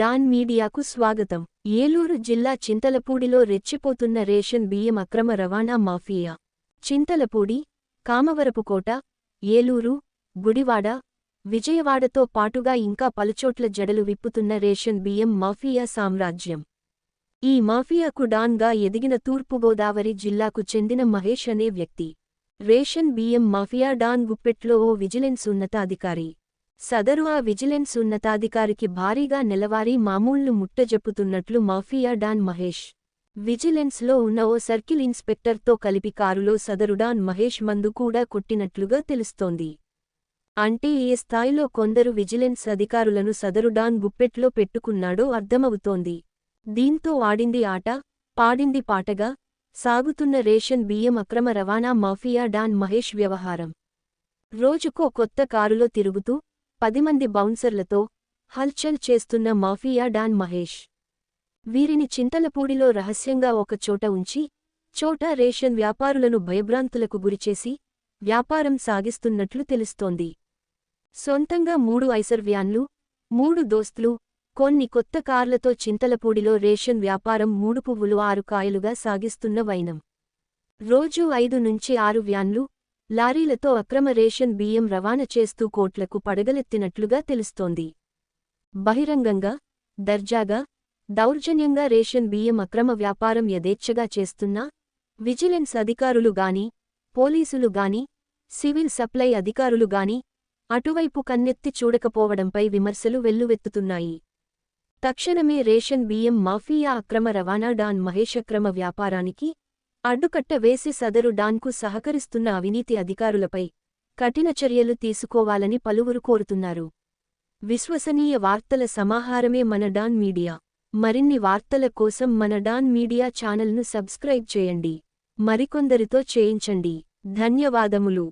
Don మీడియాకు స్వాగతం. ఏలూరు జిల్లా చింతలపూడిలో రెచ్చిపోతున్న రేషన్ బియ్యం అక్రమ రవాణా మాఫియా. చింతలపూడి కామవరపుకోట ఏలూరు గుడివాడ విజయవాడతో పాటుగా ఇంకా పలుచోట్ల జడలు విప్పుతున్న రేషన్ బియ్యం మాఫియా సామ్రాజ్యం. ఈ మాఫియాకు డాన్గా ఎదిగిన తూర్పుగోదావరి జిల్లాకు చెందిన మహేష్ అనే వ్యక్తి. రేషన్ బియ్యం మాఫియా డాన్ గుప్పెట్లో ఓ విజిలెన్స్ ఉన్నతాధికారి. సదరు ఆ విజిలెన్స్ ఉన్నతాధికారికి భారీగా నెలవారీ మామూళ్ళు ముట్టజెప్పుతున్నట్లు మాఫియా డాన్ మహేష్. విజిలెన్స్లో ఉన్న ఓ సర్కిల్ ఇన్స్పెక్టర్తో కలిపి కారులో సదరు డాన్ మహేష్ మందు కూడా కొట్టినట్లుగా తెలుస్తోంది. అంటే ఏ స్థాయిలో కొందరు విజిలెన్స్ అధికారులను సదరు డాన్ గుప్పెట్లో పెట్టుకున్నాడో అర్థమవుతోంది. దీంతో ఆడింది ఆట పాడింది పాటగా సాగుతున్న రేషన్ బియ్యం అక్రమ రవాణా మాఫియా డాన్ మహేష్ వ్యవహారం. రోజుకో కొత్త కారులో తిరుగుతూ పది మంది బౌన్సర్లతో హల్చల్ చేస్తున్న మాఫియా డాన్ మహేష్. వీరిని చింతలపూడిలో రహస్యంగా ఒకచోట ఉంచి చోట రేషన్ వ్యాపారులను భయభ్రాంతులకు గురిచేసి వ్యాపారం సాగిస్తున్నట్లు తెలుస్తోంది. సొంతంగా మూడు ఐసర్ వ్యాన్లు మూడు దోస్తులు కొన్ని కొత్త కార్లతో చింతలపూడిలో రేషన్ వ్యాపారం మూడు పువ్వులు ఆరు కాయలుగా సాగిస్తున్న వైనం. రోజూ ఐదు నుంచి ఆరు వ్యాన్లు లారీలతో అక్రమ రేషన్ బియ్యం రవాణా చేస్తూ కోట్లకు పడగలెత్తినట్లుగా తెలుస్తోంది. బహిరంగంగా దర్జాగా దౌర్జన్యంగా రేషన్ బియ్యం అక్రమ వ్యాపారం యథేచ్ఛగా చేస్తున్నా విజిలెన్స్ అధికారులు గాని పోలీసులు గాని సివిల్ సప్లై అధికారులు గాని అటువైపు కన్నెత్తి చూడకపోవడంపై విమర్శలు వెల్లువెత్తుతున్నాయి. తక్షణమే రేషన్ బియ్యం మాఫియా అక్రమ రవాణా డాన్ మహేష్ అక్రమ వ్యాపారానికి అడ్డుకట్ట వేసి సదరు డాన్కు సహకరిస్తున్న అవినీతి అధికారులపై కఠిన చర్యలు తీసుకోవాలని పలువురు కోరుతున్నారు. విశ్వసనీయ వార్తల సమాహారమే మన డాన్ మీడియా. మరిన్ని వార్తల కోసం మన డాన్ మీడియా ఛానల్ను సబ్స్క్రైబ్ చేయండి. మరికొందరితో చేయించండి. ధన్యవాదములు.